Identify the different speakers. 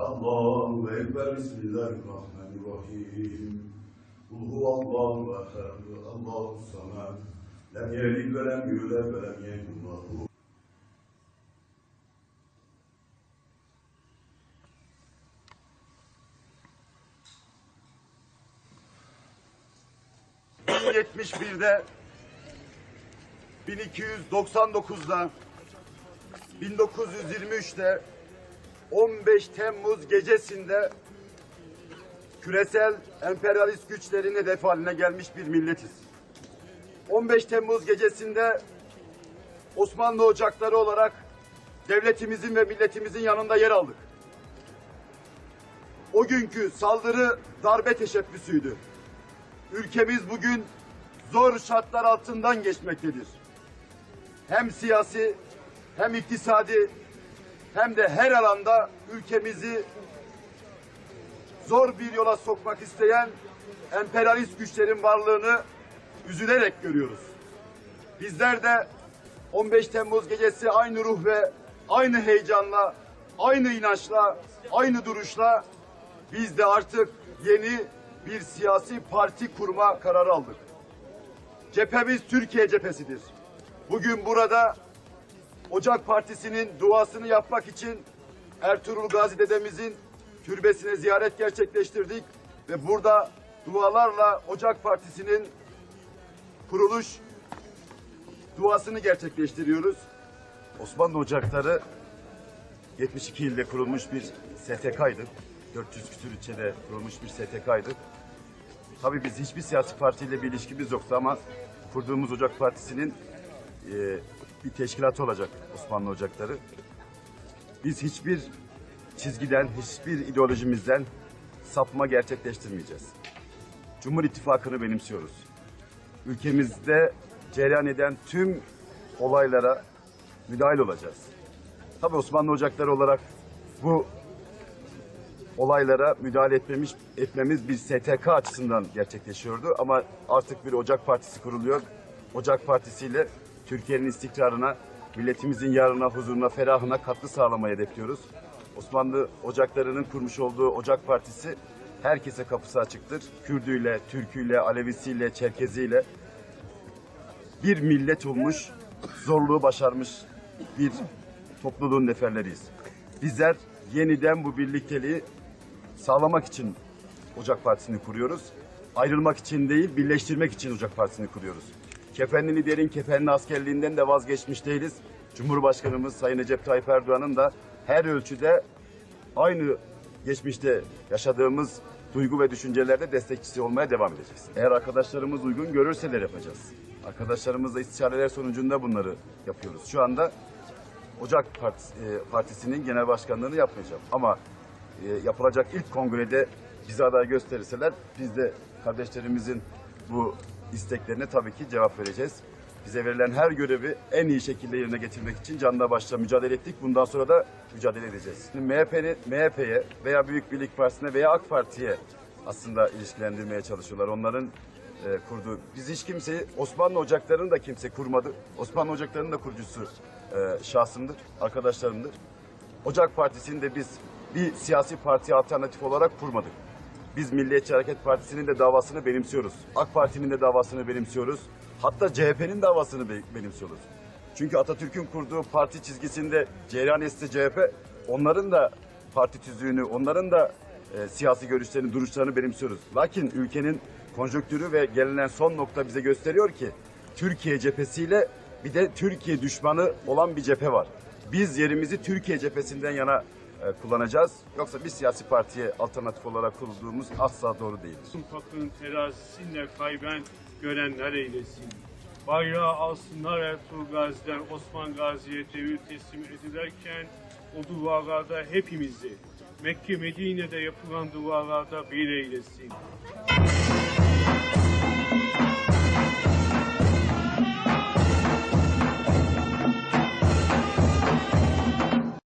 Speaker 1: Allahu Ekber, Bismillahirrahmanirrahim. Kul huvallahu ehad, Allahu samed. Lem yelid ve lem yulad ve lem yekun lahu
Speaker 2: 1071'de 1299'da 1923'te 15 Temmuz gecesinde küresel emperyalist güçlerin hedef haline gelmiş bir milletiz. 15 Temmuz gecesinde Osmanlı ocakları olarak devletimizin ve milletimizin yanında yer aldık. O günkü saldırı darbe teşebbüsüydü. Ülkemiz bugün zor şartlar altından geçmektedir. Hem siyasi hem iktisadi hem de her alanda ülkemizi zor bir yola sokmak isteyen emperyalist güçlerin varlığını üzülerek görüyoruz. Bizler de 15 Temmuz gecesi aynı ruh ve aynı heyecanla, aynı inançla, aynı duruşla biz de artık yeni bir siyasi parti kurma kararı aldık. Cephemiz Türkiye cephesidir. Bugün burada Ocak Partisi'nin duasını yapmak için Ertuğrul Gazi dedemizin türbesine ziyaret gerçekleştirdik ve burada dualarla Ocak Partisi'nin kuruluş duasını gerçekleştiriyoruz. Osmanlı Ocakları 72 ilde kurulmuş bir STK'ydı. 400 küsur ilçede kurulmuş bir STK'ydı. Tabii biz hiçbir siyasi partiyle bir ilişkimiz yoktu ama kurduğumuz Ocak Partisi'nin e, bir teşkilatı olacak Osmanlı Ocakları. Biz hiçbir çizgiden, hiçbir ideolojimizden sapma gerçekleştirmeyeceğiz. Cumhur İttifakı'nı benimsiyoruz. Ülkemizde cereyan eden tüm olaylara müdahil olacağız. Tabii Osmanlı Ocakları olarak bu olaylara müdahale etmemiş, etmemiz bir STK açısından gerçekleşiyordu. Ama artık bir Ocak Partisi kuruluyor. Ocak Partisi ile Türkiye'nin istikrarına, milletimizin yarına, huzuruna, ferahına katkı sağlamayı hedefliyoruz. Osmanlı Ocakları'nın kurmuş olduğu Ocak Partisi herkese kapısı açıktır. Kürdüyle, Türküyle, Alevisiyle, Çerkeziyle bir millet olmuş, zorluğu başarmış bir topluluğun neferleriyiz. Bizler yeniden bu birlikteliği sağlamak için Ocak Partisi'ni kuruyoruz. Ayrılmak için değil, birleştirmek için Ocak Partisi'ni kuruyoruz. Kefenli liderin kefenli askerliğinden de vazgeçmiş değiliz. Cumhurbaşkanımız Sayın Recep Tayyip Erdoğan'ın da her ölçüde aynı geçmişte yaşadığımız duygu ve düşüncelerde destekçisi olmaya devam edeceğiz. Eğer arkadaşlarımız uygun görürseler yapacağız. Arkadaşlarımızla istişareler sonucunda bunları yapıyoruz. Şu anda Ocak Partisi, e, Partisi'nin genel başkanlığını yapmayacağım. Ama e, yapılacak ilk kongrede bize aday gösterirseler biz de kardeşlerimizin bu isteklerine tabii ki cevap vereceğiz. Bize verilen her görevi en iyi şekilde yerine getirmek için canla başla mücadele ettik. Bundan sonra da mücadele edeceğiz. Şimdi MHP'ye veya Büyük Birlik Partisi'ne veya AK Parti'ye aslında ilişkilendirmeye çalışıyorlar. Onların e, kurduğu. Biz hiç kimseyi Osmanlı Ocakları'nı da kimse kurmadı. Osmanlı Ocakları'nın da kurucusu e, şahsımdır, arkadaşlarımdır. Ocak Partisi'ni de biz bir siyasi parti alternatif olarak kurmadık. Biz Milliyetçi Hareket Partisi'nin de davasını benimsiyoruz. AK Parti'nin de davasını benimsiyoruz. Hatta CHP'nin davasını be- benimsiyoruz. Çünkü Atatürk'ün kurduğu parti çizgisinde cereyan etse CHP, onların da parti tüzüğünü, onların da e, siyasi görüşlerini, duruşlarını benimsiyoruz. Lakin ülkenin konjonktürü ve gelinen son nokta bize gösteriyor ki Türkiye cephesiyle bir de Türkiye düşmanı olan bir cephe var. Biz yerimizi Türkiye cephesinden yana kullanacağız. Yoksa bir siyasi partiye alternatif olarak kurulduğumuz asla doğru değil.
Speaker 3: Fakın terazisinde kayben görenler eylesin. Bayrağı alsınlar Ertuğrul Gazi'den Osman Gazi'ye devir teslim edilerken o duvarlarda hepimizi Mekke Medine'de yapılan duvarlarda bir eylesin.